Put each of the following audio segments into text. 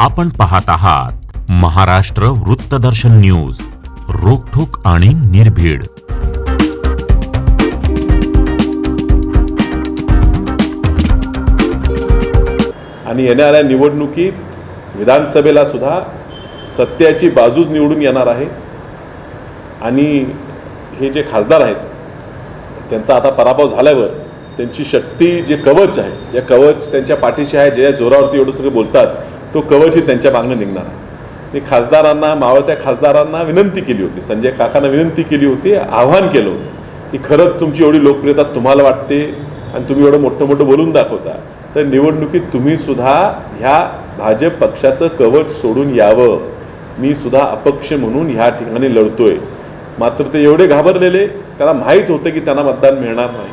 आपण पाहत आहात महाराष्ट्र वृत्तदर्शन न्यूज रोखोक आणि निर्भीड. आणि येणाऱ्या निवडणुकीत विधानसभेला सुद्धा सत्याची बाजूच निवडून येणार आहे. आणि हे जे खासदार आहेत त्यांचा आता पराभव झाल्यावर त्यांची शक्ती जे कवच आहे जे कवच त्यांच्या पाठीशी आहे ज्या जोरावरती एवढं सगळं बोलतात तो कवचही त्यांच्या मागणं निघणार आहे. मी खासदारांना मावळत्या खासदारांना विनंती केली होती. संजय काकांना विनंती केली होती आव्हान केलं होतं की खरंच तुमची एवढी लोकप्रियता तुम्हाला वाटते आणि तुम्ही एवढं मोठं मोठं बोलून दाखवता तर निवडणुकीत तुम्ही सुद्धा ह्या भाजप पक्षाचं कवच सोडून यावं. मी सुद्धा अपक्ष म्हणून ह्या ठिकाणी लढतोय. मात्र ते एवढे घाबरलेले त्याला माहीत होतं की त्यांना मतदान मिळणार नाही.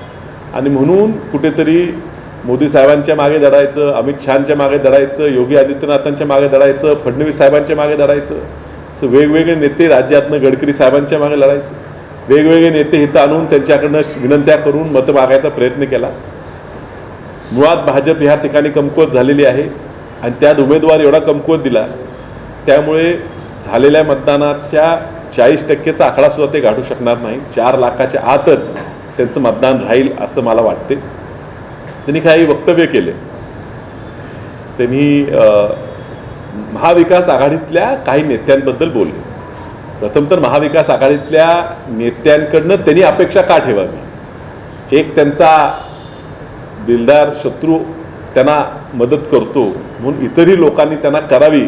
आणि म्हणून कुठेतरी मोदी साहेबांच्या मागे दडायचं अमित शहाच्या मागे दडायचं योगी आदित्यनाथांच्या मागे दडायचं फडणवीस साहेबांच्या मागे दडायचं असं वेगवेगळे नेते राज्यातनं गडकरी साहेबांच्या मागे लढायचं. वेगवेगळे नेते इथं आणून त्यांच्याकडनं विनंत्या करून मतं मागायचा प्रयत्न केला. मुळात भाजप ह्या ठिकाणी कमकुवत झालेली आहे आणि त्यात उमेदवार एवढा कमकुवत दिला त्यामुळे झालेल्या मतदानाच्या चाळीस टक्केचा आकडा सुद्धा ते गाठू शकणार नाही. चार लाखाच्या आतच त्यांचं मतदान राहील असं मला वाटते. त्यांनी काही वक्तव्य केले. त्यांनी महाविकास आघाडीतल्या काही नेत्यांबद्दल बोलले. प्रथम तर महाविकास आघाडीतल्या नेत्यांकडनं त्यांनी अपेक्षा का ठेवावी? एक त्यांचा दिलदार शत्रू त्यांना मदत करतो म्हणून इतरही लोकांनी त्यांना करावी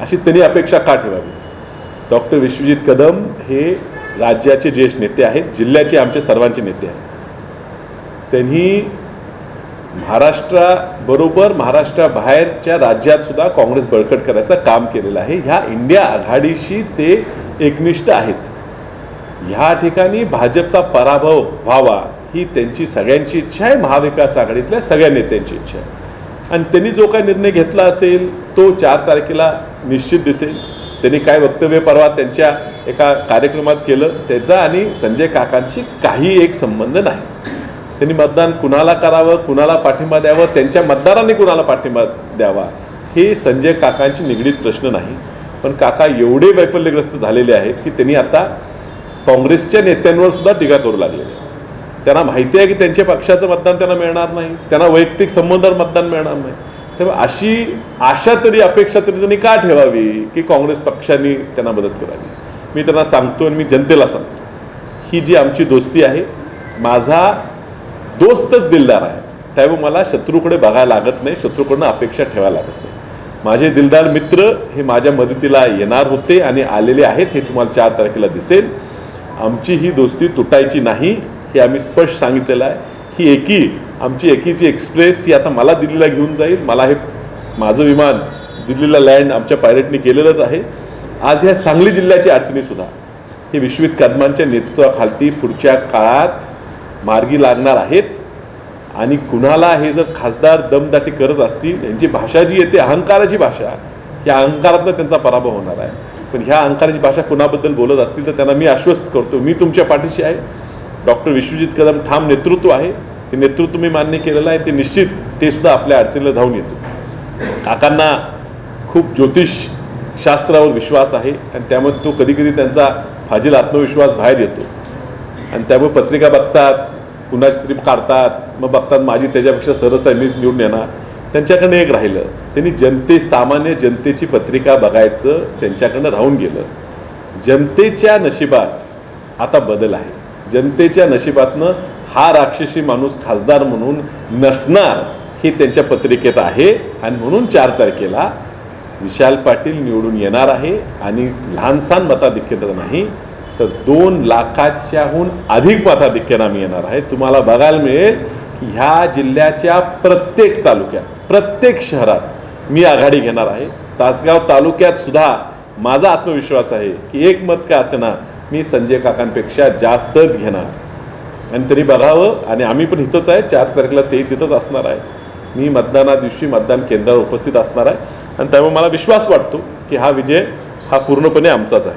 अशी त्यांनी अपेक्षा का ठेवावी? डॉक्टर विश्वजित कदम हे राज्याचे ज्येष्ठ नेते आहेत जिल्ह्याचे आमचे सर्वांचे नेते आहेत. त्यांनी महाराष्ट्राबरोबर महाराष्ट्राबाहेरच्या राज्यात सुद्धा काँग्रेस बळकट करायचं काम केलेलं आहे. ह्या इंडिया आघाडीशी ते एकनिष्ठ आहेत. ह्या ठिकाणी भाजपचा पराभव व्हावा ही त्यांची सगळ्यांची इच्छा आहे. महाविकास आघाडीतल्या सगळ्या नेत्यांची इच्छा आहे. आणि त्यांनी जो काही निर्णय घेतला असेल तो चार तारखेला निश्चित दिसेल. त्यांनी काय वक्तव्य परवा त्यांच्या एका कार्यक्रमात केलं त्याचा आणि संजय काकांशी काही एक संबंध नाही. त्यांनी मतदान कुणाला करावं कुणाला पाठिंबा द्यावं त्यांच्या मतदारांनी कुणाला पाठिंबा द्यावा हे संजय काकांशी निगडीत प्रश्न नाही. पण काका एवढे वैफल्यग्रस्त झालेले आहेत की त्यांनी आता काँग्रेसच्या नेत्यांवर सुद्धा टीका करू लागलेले आहे त्यांना माहिती आहे की त्यांच्या पक्षाचं मतदान त्यांना मिळणार नाही त्यांना वैयक्तिक संबंधावर मतदान मिळणार नाही. तेव्हा अशी आशा तरी अपेक्षा तरी त्यांनी का ठेवावी की काँग्रेस पक्षाने त्यांना मदत करावी? मी त्यांना सांगतो आणि मी जनतेला सांगतो ही जी आमची दोस्ती आहे माझा दोस्तच दिलदार आहे. त्यामुळे मला शत्रूकडे बघायला लागत नाही शत्रूकडनं अपेक्षा ठेवायला लागत नाही. माझे दिलदार मित्र हे माझ्या मदतीला येणार होते आणि आलेले आहेत हे तुम्हाला चार तारखेला दिसेल. आमची ही दोस्ती तुटायची नाही हे आम्ही स्पष्ट सांगितलेलं आहे. ही एकी आमची एकीची एक्सप्रेस ही आता मला दिल्लीला घेऊन जाईल. मला हे माझं विमान दिल्लीला लँड आमच्या पायलटनी केलेलंच आहे. आज ह्या सांगली जिल्ह्याची अडचणीसुद्धा. हे विश्वित कदमांच्या नेतृत्वाखालती पुढच्या काळात मार्गी लागणार आहेत. आणि कुणाला हे जर खासदार दमदाटी करत असतील यांची भाषा जी येते अहंकाराची भाषा या अहंकारातनं त्यांचा पराभव होणार आहे. पण ह्या अहंकाराची भाषा कुणाबद्दल बोलत असतील तर त्यांना मी आश्वस्त करतो. मी तुमच्या पाठीशी आहे. डॉक्टर विश्वजित कदम ठाम नेतृत्व आहे. ते नेतृत्व मी मान्य केलेलं आहे. ते निश्चित ते सुद्धा आपल्या अडचणीला धावून येते काकांना खूप ज्योतिष शास्त्रावर विश्वास आहे. आणि त्यामुळे तो कधी कधी त्यांचा फाजील आत्मविश्वास बाहेर येतो. आणि त्यामुळे पत्रिका बघतात कुणाची तरी काढतात मग बघतात माझी त्याच्यापेक्षा सरस आहे मीच निवडून येणार. त्यांच्याकडनं एक राहिलं त्यांनी जनते सामान्य जनतेची पत्रिका बघायचं त्यांच्याकडनं राहून गेलं. जनतेच्या नशिबात आता बदल आहे. जनतेच्या नशिबातनं हा राक्षसी माणूस खासदार म्हणून नसणार हे त्यांच्या पत्रिकेत आहे आणि म्हणून चार तारखेला विशाल पाटील निवडून येणार आहे आणि लहानसहान मताधिक्यानं नाही तर दोन लाखाच्याहून अधिक मताधिक्यानं आम्ही येणार आहे. तुम्हाला बघायला मिळेल की ह्या जिल्ह्याच्या प्रत्येक तालुक्यात प्रत्येक शहरात मी आघाडी घेणार आहे. तासगाव तालुक्यात सुद्धा माझा आत्मविश्वास आहे की एक मत का असेना मी संजय काकांपेक्षा जास्तच घेणार. आणि तरी बघावं आणि आम्ही पण इथंच आहे चार तारखेला ते तिथंच असणार आहे. मी मतदाना दिवशी मतदान केंद्रावर उपस्थित असणार आहे. आणि त्यामुळे मला विश्वास वाटतो की हा विजय हा पूर्णपणे आमचाच आहे.